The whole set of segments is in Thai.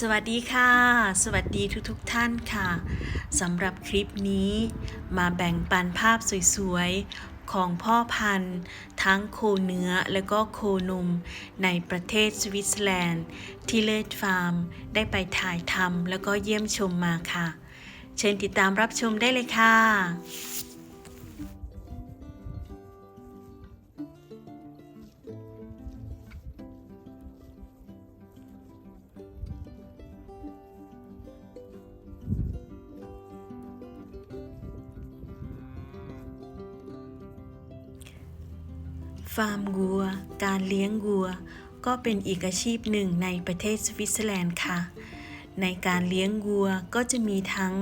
สวัสดีค่ะ สวัสดีทุกๆทท่านค่ะสำหรับคลิปนี้มาแบ่งปันภาพสวยๆ ของพ่อพันธุ์ ทั้งโคเนื้อและก็โคนม ในประเทศสวิตเซอร์แลนด์ ที่เลิศฟาร์ม ได้ไปถ่ายทำแล้วก็เยี่ยมชมมาค่ะ เชิญติดตามรับชมได้เลยค่ะ ฟาร์มวัว การเลี้ยงวัว ก็เป็นอีกอาชีพหนึ่งในประเทศสวิตเซอร์แลนด์ค่ะ ในการเลี้ยงวัวก็จะมีทั้ง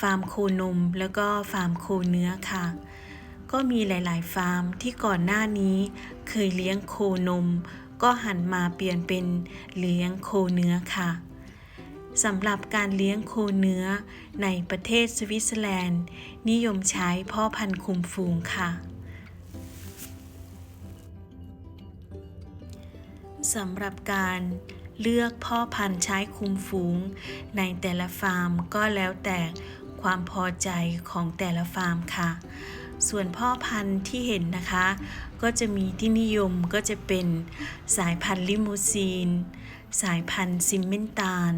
ฟาร์มโคนม แล้วก็ฟาร์มโคเนื้อค่ะ ก็มีหลาย ๆ ฟาร์มที่ก่อนหน้านี้ เคยเลี้ยงโคนม ก็หันมาเปลี่ยนเป็นเลี้ยงโคเนื้อค่ะสำหรับการเลี้ยงโคเนื้อในประเทศสวิตเซอร์แลนด์ นิยมใช้พ่อพันธุ์คุมฟูงค่ะ สำหรับการเลือกพ่อพันธุ์ใช้คุมฝูง ในแต่ละฟาร์มก็แล้วแต่ความพอใจของแต่ละฟาร์มค่ะ ส่วนพ่อพันธุ์ที่เห็นนะคะ ก็จะมีที่นิยมก็จะเป็นสายพันธุ์ลิมูซีน สายพันธุ์ซิมเมนตาล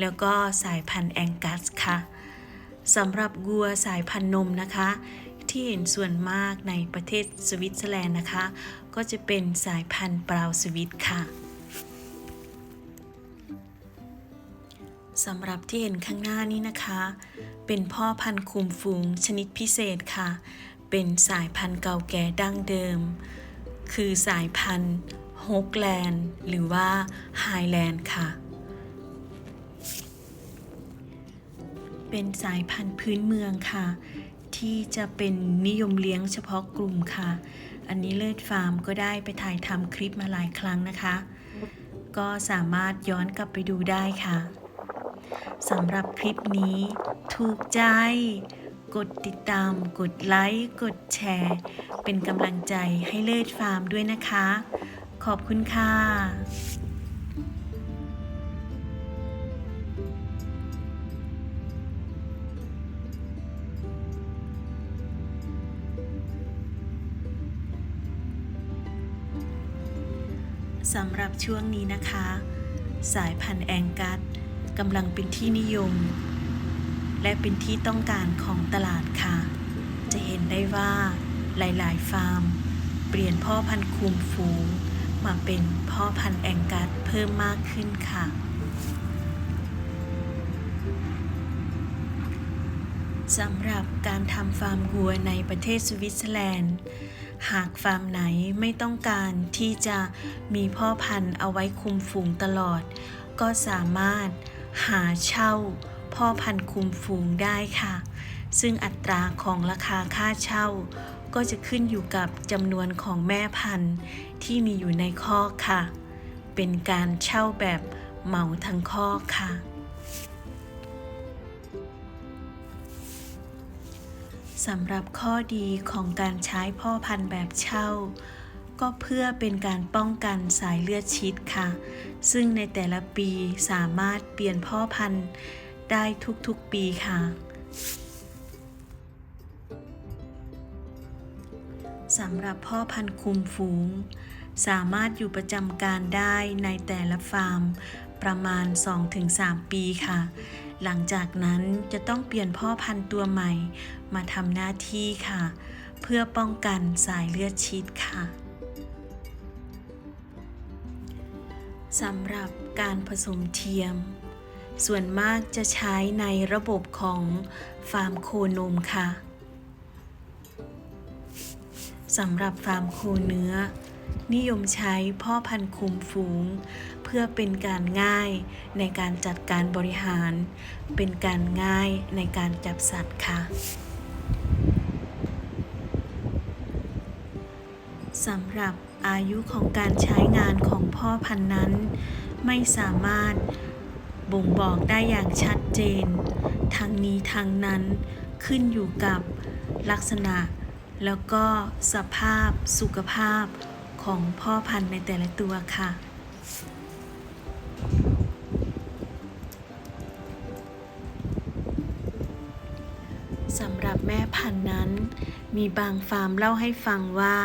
แล้วก็สายพันธุ์แองกัสค่ะสำหรับวัวสายพันธุ์นมนะคะ ที่เห็นส่วนมากในประเทศสวิตเซอร์แลนด์นะคะ ก็จะเป็นสายพันธุ์บราวน์สวิตค่ะสำหรับที่เห็นข้างหน้านี้นะคะ เป็นพ่อพันธุ์คุมฝูงชนิดพิเศษค่ะ เป็นสายพันธุ์เก่าแก่ดั้งเดิม คือสายพันธุ์ฮกแลนด์หรือว่าไฮแลนด์ค่ะ เป็นสายพันธุ์พื้นเมืองค่ะ ที่จะเป็นนิยมเลี้ยงเฉพาะกลุ่มค่ะ อันนี้เลิศฟาร์มก็ได้ไปถ่ายทำคลิปมาหลายครั้งนะคะ ก็สามารถย้อนกลับไปดูได้ค่ะสำหรับคลิปนี้ ถูกใจ กดติดตาม กดไลค์ กดแชร์ เป็นกำลังใจให้เลิศฟาร์มด้วยนะคะ ขอบคุณค่ะ สำหรับช่วงนี้นะคะ สายพันธุ์แองกัสกำลังเป็นที่นิยม และเป็นที่ต้องการของตลาดค่ะ จะเห็นได้ว่าหลายๆ ฟาร์ม เปลี่ยนพ่อพันธุ์คุมฝูง มาเป็นพ่อพันธุ์แองกัสเพิ่มมากขึ้นค่ะ สำหรับการทำฟาร์มวัวในประเทศสวิตเซอร์แลนด์ หากฟาร์มไหนไม่ต้องการที่จะมีพ่อพันธุ์เอาไว้คุมฝูงตลอด ก็สามารถหาเช่าพ่อพันธุ์คุมฝูงได้ค่ะ ซึ่งอัตราของราคาค่าเช่า ก็จะขึ้นอยู่กับจำนวนของแม่พันธุ์ที่มีอยู่ในคอค่ะ เป็นการเช่าแบบเหมาทั้งคอค่ะ สำหรับข้อดีของการใช้พ่อพันธุ์แบบเช่า ก็เพื่อเป็นการป้องกันสายเลือดชิดค่ะ ซึ่งในแต่ละปีสามารถเปลี่ยนพ่อพันธุ์ได้ทุกๆปีค่ะสำหรับพ่อพันธุ์คุมฝูง สามารถอยู่ประจำการได้ในแต่ละฟาร์มประมาณ 2-3 ปีค่ะ หลังจากนั้นจะต้องเปลี่ยนพ่อพันธุ์ตัวใหม่ มาทำหน้าที่ค่ะ เพื่อป้องกันสายเลือดชิดค่ะสำหรับการผสมเทียม ส่วนมากจะใช้ในระบบของฟาร์มโคนมค่ะสำหรับฟาร์มโคเนื้อ นิยมใช้พ่อพันธุ์คุมฝูง พื่อเป็นการง่ายในการจัดการบริหาร เป็นการง่ายในการจับสัตว์ค่ะสำหรับอายุของการใช้งานของพ่อพันธุ์นั้น ไม่สามารถบ่งบอกได้อย่างชัดเจน ทั้งนี้ทั้งนั้นขึ้นอยู่กับลักษณะ แล้วก็สภาพสุขภาพของพ่อพันธุ์ในแต่ละตัวค่ะ พันธุ์นั้น มีบางฟาร์มเล่าให้ฟังว่า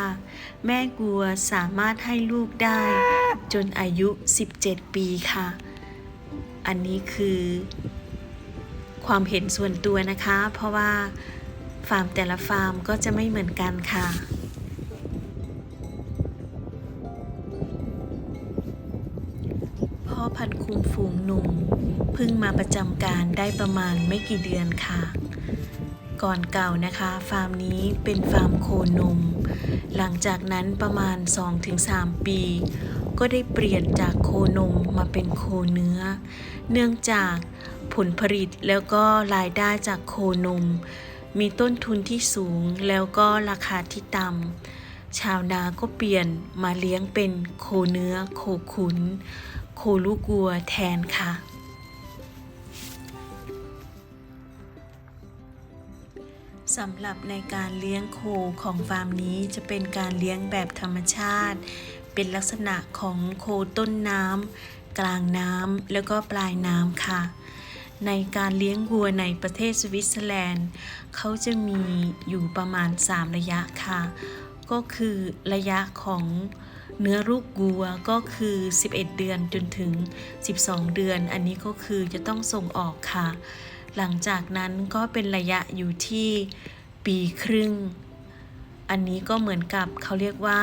แม่วัวสามารถให้ลูกได้ จนอายุ 17 ปีค่ะ อันนี้คือ ความเห็นส่วนตัวนะคะ เพราะว่าฟาร์มแต่ละฟาร์มก็จะไม่เหมือนกันค่ะพ่อพันคุมฝูงหนุ่มเพิ่งมาประจำการได้ประมาณไม่กี่เดือนค่ะ ก่อนเก่านะคะ ฟาร์มนี้เป็นฟาร์มโคนม หลังจากนั้นประมาณ 2-3 ปี ก็ได้เปลี่ยนจากโคนมมาเป็นโคเนื้อ เนื่องจากผลผลิตแล้วก็รายได้จากโคนม มีต้นทุนที่สูงแล้วก็ราคาที่ต่ำชาวนาก็เปลี่ยนมาเลี้ยงเป็นโคเนื้อ โคขุน โคลูกัวแทนค่ะ สำหรับในการเลี้ยงโคของฟาร์มนี้จะเป็นการเลี้ยงแบบธรรมชาติ เป็นลักษณะของโคต้นน้ำกลางน้ำแล้วก็ปลายน้ำค่ะ ในการเลี้ยงวัวในประเทศสวิตเซอร์แลนด์ เขาจะมีอยู่ประมาณ 3 ระยะค่ะ ก็คือระยะของเนื้อลูกวัวก็คือ 11 เดือนจนถึง 12 เดือน อันนี้ก็คือจะต้องส่งออกค่ะ หลังจากนั้นก็เป็นระยะอยู่ที่ปีครึ่ง อันนี้ก็เหมือนกับเขาเรียกว่า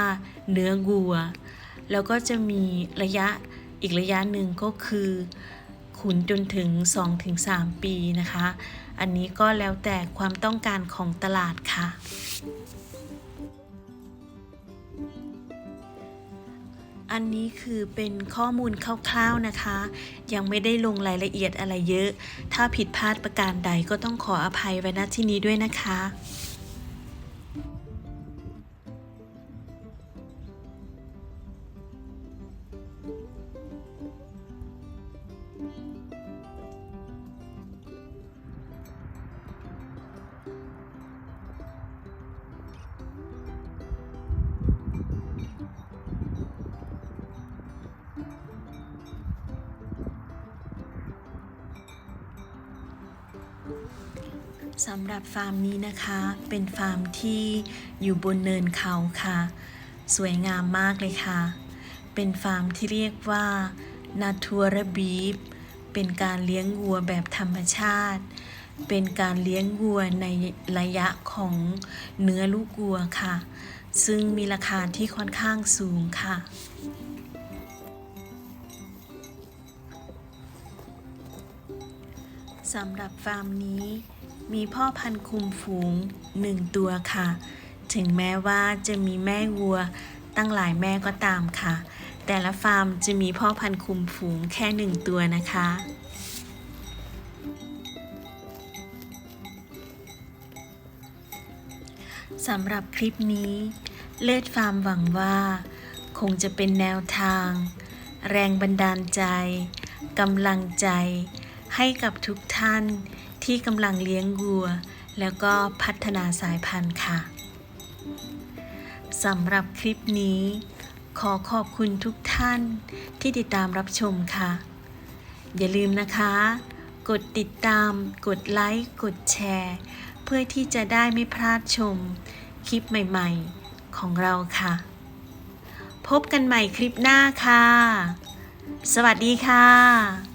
เนื้อวัว แล้วก็จะมีระยะอีกระยะหนึ่งก็คือขุนจนถึง 2-3 ปีนะคะ อันนี้ก็แล้วแต่ความต้องการของตลาดค่ะ อันนี้คือเป็นข้อมูลคร่าวๆนะคะ ยังไม่ได้ลงรายละเอียดอะไรเยอะ ถ้าผิดพลาดประการใดก็ต้องขออภัยไว้ณที่นี้ด้วยนะคะ สำหรับฟาร์มนี้นะคะ เป็นฟาร์มที่อยู่บนเนินเขาค่ะ สวยงามมากเลยค่ะ เป็นฟาร์มที่เรียกว่า Natura Beef เป็นการเลี้ยงวัวแบบธรรมชาติ เป็นการเลี้ยงวัวในระยะของเนื้อลูกวัวค่ะ ซึ่งมีราคาที่ค่อนข้างสูงค่ะ สำหรับฟาร์มนี้ มีพ่อพันธุ์คุมฝูงหนึ่งตัวค่ะ ถึงแม้ว่าจะมีแม่วัวตั้งหลายแม่ก็ตามค่ะ แต่ละฟาร์มจะมีพ่อพันธุ์คุมฝูงแค่หนึ่งตัวนะคะสำหรับคลิปนี้ เลิศฟาร์มหวังว่า คงจะเป็นแนวทาง แรงบันดาลใจกำลังใจ ให้กับทุกท่านที่กำลังเลี้ยงวัว แล้วก็พัฒนาสายพันธุ์ค่ะสำหรับคลิปนี้ ขอขอบคุณทุกท่านที่ติดตามรับชมค่ะ อย่าลืมนะคะ กดติดตาม กดไลค์ กดแชร์ เพื่อที่จะได้ไม่พลาดชม คลิปใหม่ๆของเราค่ะ พบกันใหม่คลิปหน้าค่ะ สวัสดีค่ะ